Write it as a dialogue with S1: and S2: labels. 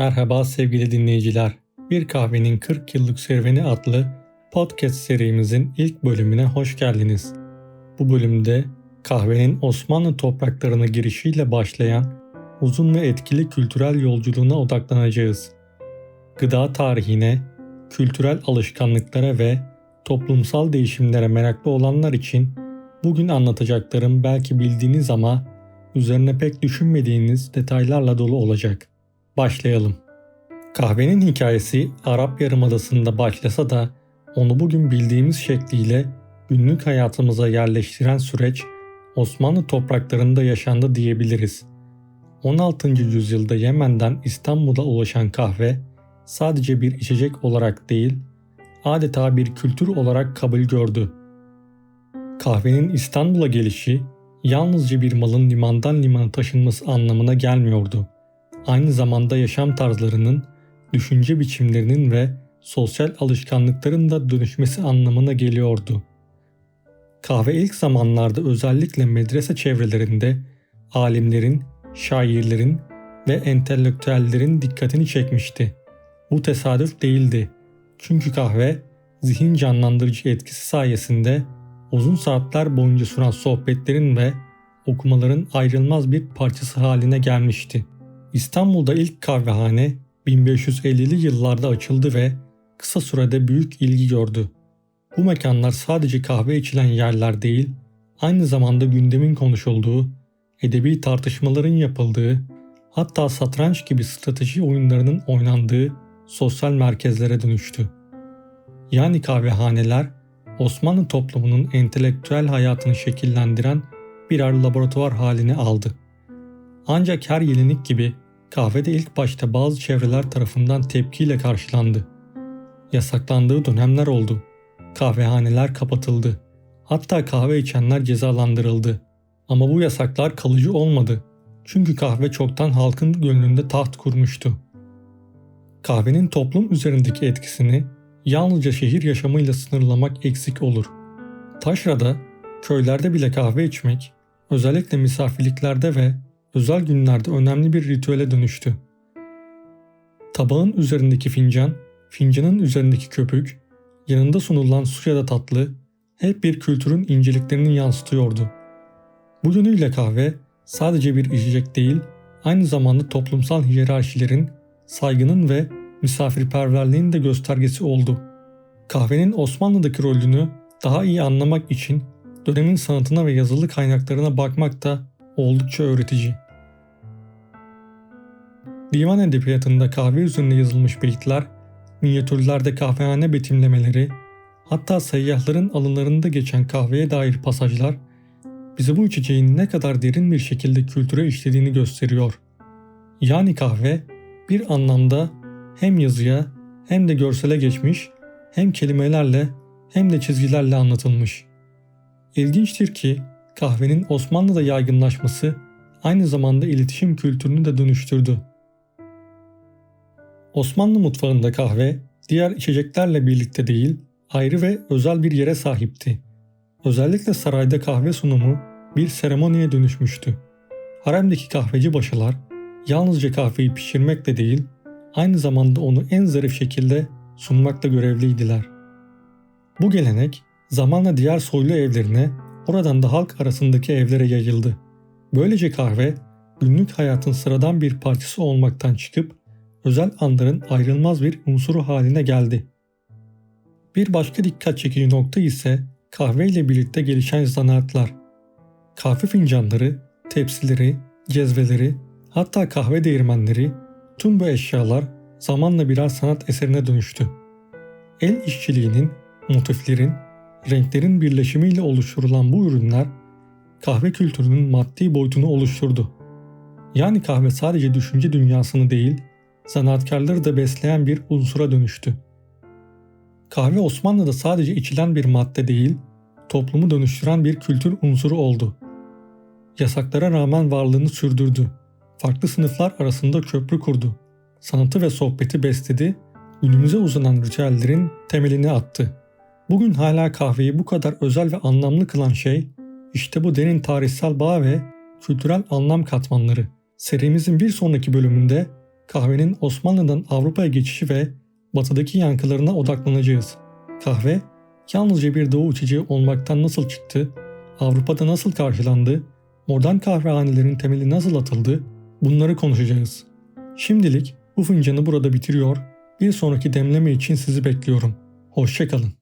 S1: Merhaba sevgili dinleyiciler. Bir Kahvenin 40 Yıllık Serüveni adlı podcast serimizin ilk bölümüne hoş geldiniz. Bu bölümde kahvenin Osmanlı topraklarına girişiyle başlayan uzun ve etkili kültürel yolculuğuna odaklanacağız. Gıda tarihine, kültürel alışkanlıklara ve toplumsal değişimlere meraklı olanlar için bugün anlatacaklarım belki bildiğiniz ama üzerine pek düşünmediğiniz detaylarla dolu olacak. Başlayalım. Kahvenin hikayesi Arap Yarımadası'nda başlasa da onu bugün bildiğimiz şekliyle günlük hayatımıza yerleştiren süreç Osmanlı topraklarında yaşandı diyebiliriz. 16. yüzyılda Yemen'den İstanbul'a ulaşan kahve sadece bir içecek olarak değil, adeta bir kültür olarak kabul gördü. Kahvenin İstanbul'a gelişi yalnızca bir malın limandan limana taşınması anlamına gelmiyordu aynı zamanda yaşam tarzlarının, düşünce biçimlerinin ve sosyal alışkanlıkların da dönüşmesi anlamına geliyordu. Kahve ilk zamanlarda özellikle medrese çevrelerinde alimlerin, şairlerin ve entelektüellerin dikkatini çekmişti. Bu tesadüf değildi. Çünkü kahve zihin canlandırıcı etkisi sayesinde uzun saatler boyunca süren sohbetlerin ve okumaların ayrılmaz bir parçası haline gelmişti. İstanbul'da ilk kahvehane 1550'li yıllarda açıldı ve kısa sürede büyük ilgi gördü. Bu mekanlar sadece kahve içilen yerler değil, aynı zamanda gündemin konuşulduğu, edebi tartışmaların yapıldığı, hatta satranç gibi strateji oyunlarının oynandığı sosyal merkezlere dönüştü. Yani kahvehaneler Osmanlı toplumunun entelektüel hayatını şekillendiren birer laboratuvar haline aldı. Ancak her yenilik gibi kahve de ilk başta bazı çevreler tarafından tepkiyle karşılandı. Yasaklandığı dönemler oldu. Kahvehaneler kapatıldı. Hatta kahve içenler cezalandırıldı. Ama bu yasaklar kalıcı olmadı. Çünkü kahve çoktan halkın gönlünde taht kurmuştu. Kahvenin toplum üzerindeki etkisini yalnızca şehir yaşamıyla sınırlamak eksik olur. Taşra'da, köylerde bile kahve içmek, özellikle misafirliklerde ve özel günlerde önemli bir ritüele dönüştü. Tabağın üzerindeki fincan, fincanın üzerindeki köpük, yanında sunulan su ya da tatlı hep bir kültürün inceliklerini yansıtıyordu. Bu yönüyle kahve sadece bir içecek değil, aynı zamanda toplumsal hiyerarşilerin, saygının ve misafirperverliğin de göstergesi oldu. Kahvenin Osmanlı'daki rolünü daha iyi anlamak için dönemin sanatına ve yazılı kaynaklarına bakmak da oldukça öğretici. Divan edebiyatında kahve üzerinde yazılmış beyitler, minyatürlerde kahvehane betimlemeleri, hatta seyyahların alınlarında geçen kahveye dair pasajlar bize bu içeceğin ne kadar derin bir şekilde kültüre işlediğini gösteriyor. Yani kahve bir anlamda hem yazıya hem de görsele geçmiş, hem kelimelerle hem de çizgilerle anlatılmış. İlginçtir ki kahvenin Osmanlı'da yaygınlaşması aynı zamanda iletişim kültürünü de dönüştürdü. Osmanlı mutfağında kahve diğer içeceklerle birlikte değil, ayrı ve özel bir yere sahipti. Özellikle sarayda kahve sunumu bir seremoniye dönüşmüştü. Haremdeki kahveci başılar yalnızca kahveyi pişirmekle değil, aynı zamanda onu en zarif şekilde sunmakla görevliydiler. Bu gelenek zamanla diğer soylu evlerine, oradan da halk arasındaki evlere yayıldı. Böylece kahve günlük hayatın sıradan bir parçası olmaktan çıkıp özel anların ayrılmaz bir unsuru haline geldi. Bir başka dikkat çekici nokta ise kahve ile birlikte gelişen zanaatlar. Kahve fincanları, tepsileri, cezveleri, hatta kahve değirmenleri, tüm bu eşyalar zamanla birer sanat eserine dönüştü. El işçiliğinin, motiflerin, renklerin birleşimiyle oluşturulan bu ürünler kahve kültürünün maddi boyutunu oluşturdu. Yani kahve sadece düşünce dünyasını değil, zanaatkarları da besleyen bir unsura dönüştü. Kahve Osmanlı'da sadece içilen bir madde değil, toplumu dönüştüren bir kültür unsuru oldu. Yasaklara rağmen varlığını sürdürdü. Farklı sınıflar arasında köprü kurdu. Sanatı ve sohbeti besledi, günümüze uzanan ritüellerin temelini attı. Bugün hala kahveyi bu kadar özel ve anlamlı kılan şey, işte bu derin tarihsel bağ ve kültürel anlam katmanları. Serimizin bir sonraki bölümünde kahvenin Osmanlı'dan Avrupa'ya geçişi ve batıdaki yankılarına odaklanacağız. Kahve yalnızca bir doğu içeceği olmaktan nasıl çıktı, Avrupa'da nasıl karşılandı, modern kahvehanelerin temeli nasıl atıldı bunları konuşacağız. Şimdilik bu fincanı burada bitiriyor, bir sonraki demleme için sizi bekliyorum. Hoşçakalın.